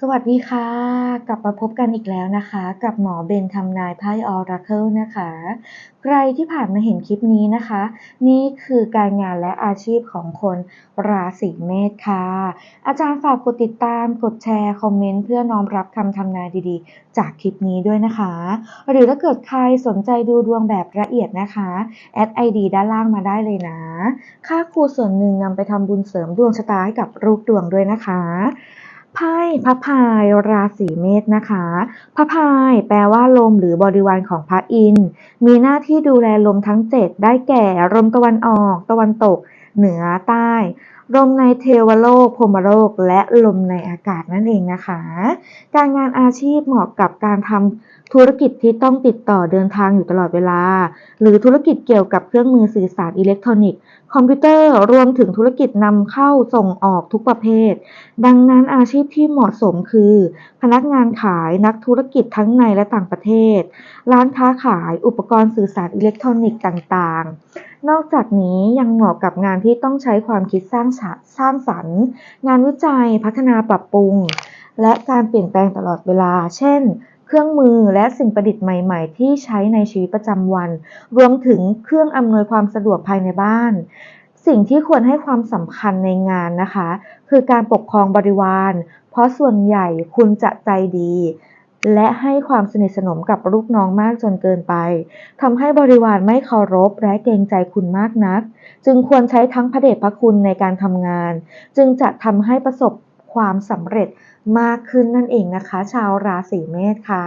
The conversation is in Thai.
สวัสดีค่ะ กลับมาพบกันอีกแล้วนะคะ กับหมอเบนทำนายไพ่ออราเคิลนะคะ ใครที่ผ่านมาเห็นคลิปนี้นะคะ นี่คือการงานและอาชีพของคนราศีเมษค่ะ อาจารย์ฝากกดติดตาม กดแชร์ คอมเมนต์เพื่อน้อมรับคำทำนายดีๆ จากคลิปนี้ด้วยนะคะ หรือถ้าเกิดใครสนใจดูดวงแบบละเอียดนะคะแอดไอดีด้านล่างมาได้เลยนะ ค่าครูส่วนหนึ่งนำไปทำบุญเสริมดวงชะตาให้กับรูปดวงด้วยนะคะ ไพ่พระพายราศีเมษนะคะพระพายแปลว่าลมหรือบริวารของพระอินทร์มีหน้าที่ดูแลลมทั้งเจ็ดได้แก่ลมตะวันออก ตะวันตก เหนือใต้ ลมในเทวโลกพรมโลก และลมในอากาศนั่นเองนะคะ การงานอาชีพเหมาะกับการทำธุรกิจที่ต้องติดต่อเดินทางอยู่ตลอดเวลา หรือธุรกิจเกี่ยวกับเครื่องมือสื่อสารอิเล็กทรอนิกส์คอมพิวเตอร์รวมถึงธุรกิจนำเข้าส่งออกทุกประเภท ดังนั้นอาชีพที่เหมาะสมคือ พนักงานขายนักธุรกิจทั้งในและต่างประเทศ ร้านค้าขายอุปกรณ์สื่อสารอิเล็กทรอนิกส์ต่างๆ นอกจากนี้ยังเหมาะกับงานที่ต้องใช้ความคิดสร้างสรรค์สร้างสรรค์ งานวิจัยพัฒนาปรับปรุง และการเปลี่ยนแปลงตลอดเวลา เช่น เครื่องมือและสิ่งประดิษฐ์ใหม่ ๆ ที่ใช้ในชีวิตประจำวัน รวมถึงเครื่องอำนวยความสะดวกภายในบ้าน สิ่งที่ควรให้ความสำคัญในงานนะคะ คือการปกครองบริวาร เพราะส่วนใหญ่คุณจะใจดี และให้ความสนิทสนมกับลูกน้องมากจนเกินไปทำให้บริวารไม่เคารพและเกรงใจคุณมากนัก จึงควรใช้ทั้งพระเดชพระคุณในการทำงาน จึงจะทำให้ประสบความสำเร็จมากขึ้นนั่นเองนะคะ ชาวราศีเมษค่ะ